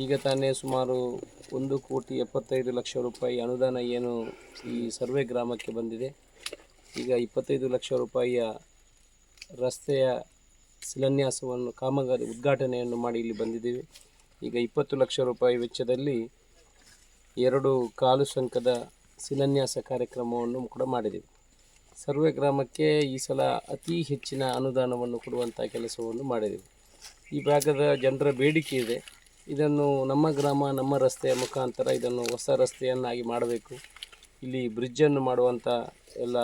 ಈಗ ತಾನೇ ಸುಮಾರು ಒಂದು ಕೋಟಿ ಎಪ್ಪತ್ತೈದು ಲಕ್ಷ ರೂಪಾಯಿ ಅನುದಾನ ಏನು ಈ ಸರ್ವೆ ಗ್ರಾಮಕ್ಕೆ ಬಂದಿದೆ. ಈಗ ಇಪ್ಪತ್ತೈದು ಲಕ್ಷ ರೂಪಾಯಿಯ ರಸ್ತೆಯ ಶಿಲಾನ್ಯಾಸವನ್ನು ಕಾಮಗಾರಿ ಉದ್ಘಾಟನೆಯನ್ನು ಮಾಡಿ ಇಲ್ಲಿ ಬಂದಿದ್ದೀವಿ. ಈಗ ಇಪ್ಪತ್ತು ಲಕ್ಷ ರೂಪಾಯಿ ವೆಚ್ಚದಲ್ಲಿ ಎರಡು ಕಾಲು ಸಂಕದ ಶಿಲಾನ್ಯಾಸ ಕಾರ್ಯಕ್ರಮವನ್ನು ಕೂಡ ಮಾಡಿದೆವು ಸರ್ವೆ ಗ್ರಾಮಕ್ಕೆ ಈ ಸಲ ಅತಿ ಹೆಚ್ಚಿನ ಅನುದಾನವನ್ನು ಕೊಡುವಂಥ ಕೆಲಸವನ್ನು ಮಾಡಿದೆವು ಈ ಭಾಗದ ಜನರ ಬೇಡಿಕೆ ಇದೆ. ಇದನ್ನು ನಮ್ಮ ಗ್ರಾಮ, ನಮ್ಮ ರಸ್ತೆಯ ಮುಖಾಂತರ ಇದನ್ನು ಹೊಸ ರಸ್ತೆಯನ್ನಾಗಿ ಮಾಡಬೇಕು. ಇಲ್ಲಿ ಬ್ರಿಡ್ಜನ್ನು ಮಾಡುವಂಥ ಎಲ್ಲ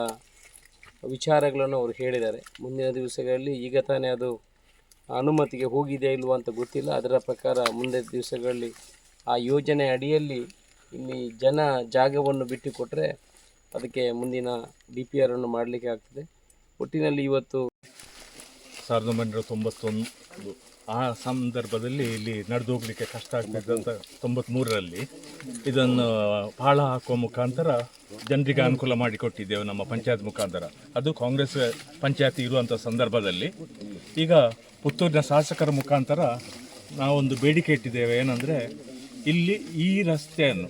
ವಿಚಾರಗಳನ್ನು ಅವರು ಹೇಳಿದ್ದಾರೆ. ಮುಂದಿನ ದಿವಸಗಳಲ್ಲಿ ಈಗ ತಾನೇ ಅದು ಅನುಮತಿಗೆ ಹೋಗಿದೆ ಇಲ್ವೋ ಅಂತ ಗೊತ್ತಿಲ್ಲ. ಅದರ ಪ್ರಕಾರ ಮುಂದಿನ ದಿವಸಗಳಲ್ಲಿ ಆ ಯೋಜನೆ ಅಡಿಯಲ್ಲಿ ಇಲ್ಲಿ ಜನ ಜಾಗವನ್ನು ಬಿಟ್ಟುಕೊಟ್ಟರೆ ಅದಕ್ಕೆ ಮುಂದಿನ ಡಿ ಪಿ ಆರನ್ನು ಮಾಡಲಿಕ್ಕೆ ಆಗ್ತದೆ. ಒಟ್ಟಿನಲ್ಲಿ ಇವತ್ತು ಸಾವಿರದ ಒಂಬೈನೂರ ತೊಂಬತ್ತೊಂದು. ಆ ಸಂದರ್ಭದಲ್ಲಿ ಇಲ್ಲಿ ನಡೆದು ಹೋಗ್ಲಿಕ್ಕೆ ಕಷ್ಟ ಆಗ್ತಿದ್ದಂಥ ತೊಂಬತ್ಮೂರರಲ್ಲಿ. ಇದನ್ನು ಪಾಳ ಹಾಕುವ ಮುಖಾಂತರ ಜನರಿಗೆ ಅನುಕೂಲ ಮಾಡಿಕೊಟ್ಟಿದ್ದೇವೆ ನಮ್ಮ ಪಂಚಾಯತ್ ಮುಖಾಂತರ. ಅದು ಕಾಂಗ್ರೆಸ್ ಪಂಚಾಯತಿ ಇರುವಂಥ ಸಂದರ್ಭದಲ್ಲಿ. ಈಗ ಪುತ್ತೂರಿನ ಶಾಸಕರ ಮುಖಾಂತರ ನಾವೊಂದು ಬೇಡಿಕೆ ಇಟ್ಟಿದ್ದೇವೆ. ಏನಂದರೆ ಇಲ್ಲಿ ಈ ರಸ್ತೆಯನ್ನು,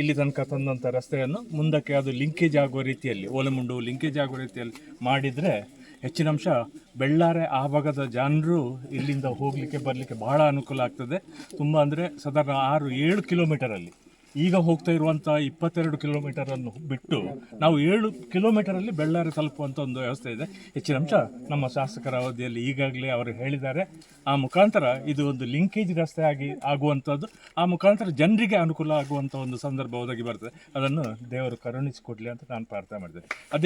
ಇಲ್ಲಿ ತನಕ ತಂದಂಥ ರಸ್ತೆಯನ್ನು ಮುಂದಕ್ಕೆ ಅದು ಲಿಂಕೇಜ್ ಆಗುವ ರೀತಿಯಲ್ಲಿ, ಓಲೆಮುಂಡು ಲಿಂಕೇಜ್ ಆಗುವ ರೀತಿಯಲ್ಲಿ ಮಾಡಿದರೆ ಹೆಚ್ಚಿನ ಅಂಶ ಬೆಳ್ಳಾರೆ ಆ ಭಾಗದ ಜನರು ಇಲ್ಲಿಂದ ಹೋಗಲಿಕ್ಕೆ, ಬರಲಿಕ್ಕೆ ಬಹಳ ಅನುಕೂಲ ಆಗ್ತದೆ. ತುಂಬ ಅಂದರೆ ಸಾಧಾರಣ ಆರು, ಏಳು ಕಿಲೋಮೀಟರಲ್ಲಿ ಈಗ ಹೋಗ್ತಾ ಇರುವಂಥ ಇಪ್ಪತ್ತೆರಡು ಕಿಲೋಮೀಟರನ್ನು ಬಿಟ್ಟು ನಾವು ಏಳು ಕಿಲೋಮೀಟರಲ್ಲಿ ಬೆಳ್ಳಾರೆ ತಲುಪುವಂಥ ಒಂದು ವ್ಯವಸ್ಥೆ ಇದೆ. ಹೆಚ್ಚಿನ ಅಂಶ ನಮ್ಮ ಶಾಸಕರ ಅವಧಿಯಲ್ಲಿ ಈಗಾಗಲೇ ಅವರು ಹೇಳಿದ್ದಾರೆ. ಆ ಮುಖಾಂತರ ಇದು ಒಂದು ಲಿಂಕೇಜ್ ರಸ್ತೆ ಆಗಿ ಆಗುವಂಥದ್ದು ಆ ಮುಖಾಂತರ ಜನರಿಗೆ ಅನುಕೂಲ ಆಗುವಂಥ ಒಂದು ಸಂದರ್ಭ ಒದಗಿ ಬರ್ತದೆ. ಅದನ್ನು ದೇವರು ಕರುಣಿಸಿಕೊಡ್ಲಿ ಅಂತ ನಾನು ಪ್ರಾರ್ಥನೆ ಮಾಡಿದೆ ಅದೇ